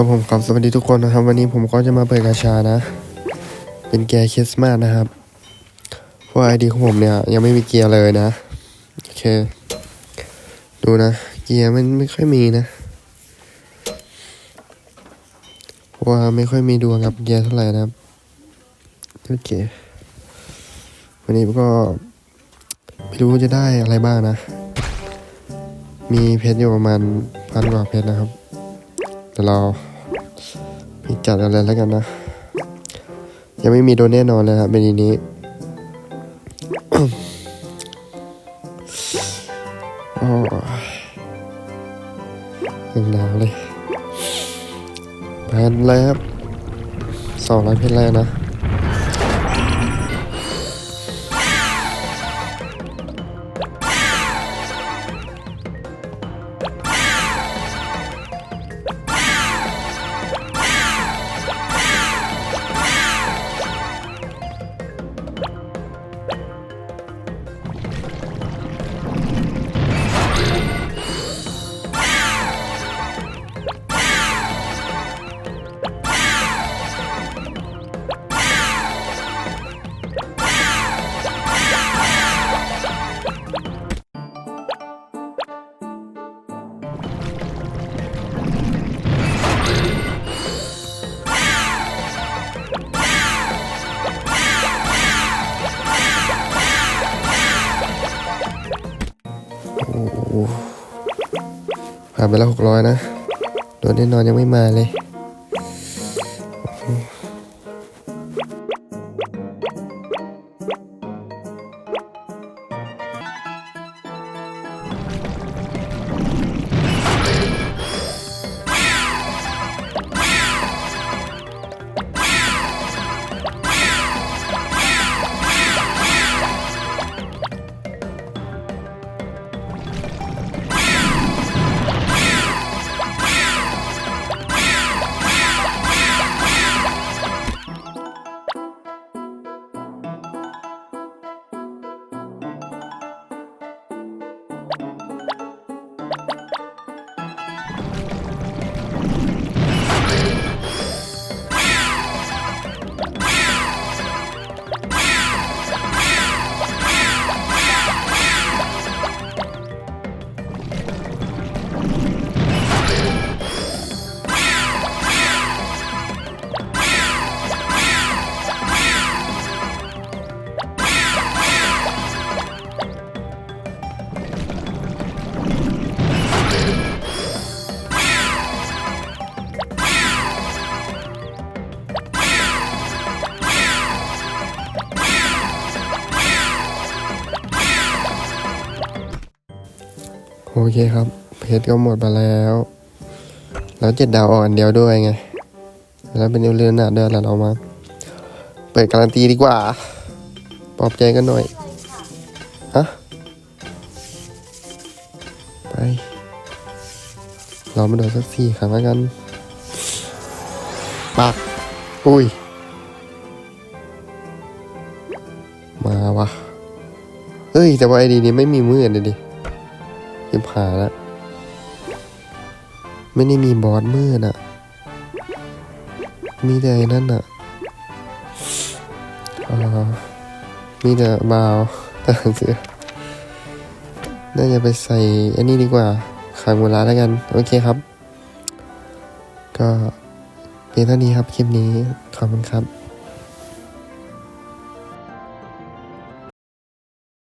ครับผมครับสวัสดีทุกคนนะครับ วันนี้ผมก็จะมาเปิดกาชานะ เป็นเกียร์คริสต์มาสนะครับเพราะไอดีของผมเนี่ย ยังไม่มีเกียร์เลยนะโอเค ดูนะ เกียร์มันไม่ค่อยมีนะเพราะว่าไม่ค่อยมีดวงกับเกียร์เท่าไหร่นะครับโอเควันนี้ก็ไม่รู้จะได้อะไรบ้างนะ มีเพชรอยู่ประมาณพันกว่าเพชรนะครับ เดี๋ยวเราไปจัดอะไรแล้วกันนะ ยังไม่มีโดนแน่นอนเลยครับเป็นนี้ โอ้ยงหนาวเลยแพนแล้วสองร้อยเพชรแรกนะ ผ่านไปแล้วหกร้อยนะ โดนแน่นอนยังไม่มาเลย โอเคครับ เพชรก็หมดไปแล้ว แล้วเจ็ดดาวออกอันเดียวด้วยไง แล้วเป็นเอเลือนหนาด้วยแล้วเรามา เปิดการันตีดีกว่า ปลอบใจกันหน่อย ฮะ ไป เรามาโดนสักสี่ครั้งแล้วกันปักอุ้ย มาวะเฮ้ย แต่ว่าไอดีนี้ไม่มีมือเลยดิ ยิบหาแล้วไม่ได้มีบอสมืดอะมีแต่อ้นั่นอะอ่ามีแต่บาวต่เสือน่าจะไปใส่อันนี้ดีกว่าขังเวลาแล้วกัน โอเคครับ ก็เพียงเท่านี้ครับ คลิปนี้ ขอบคุณครับ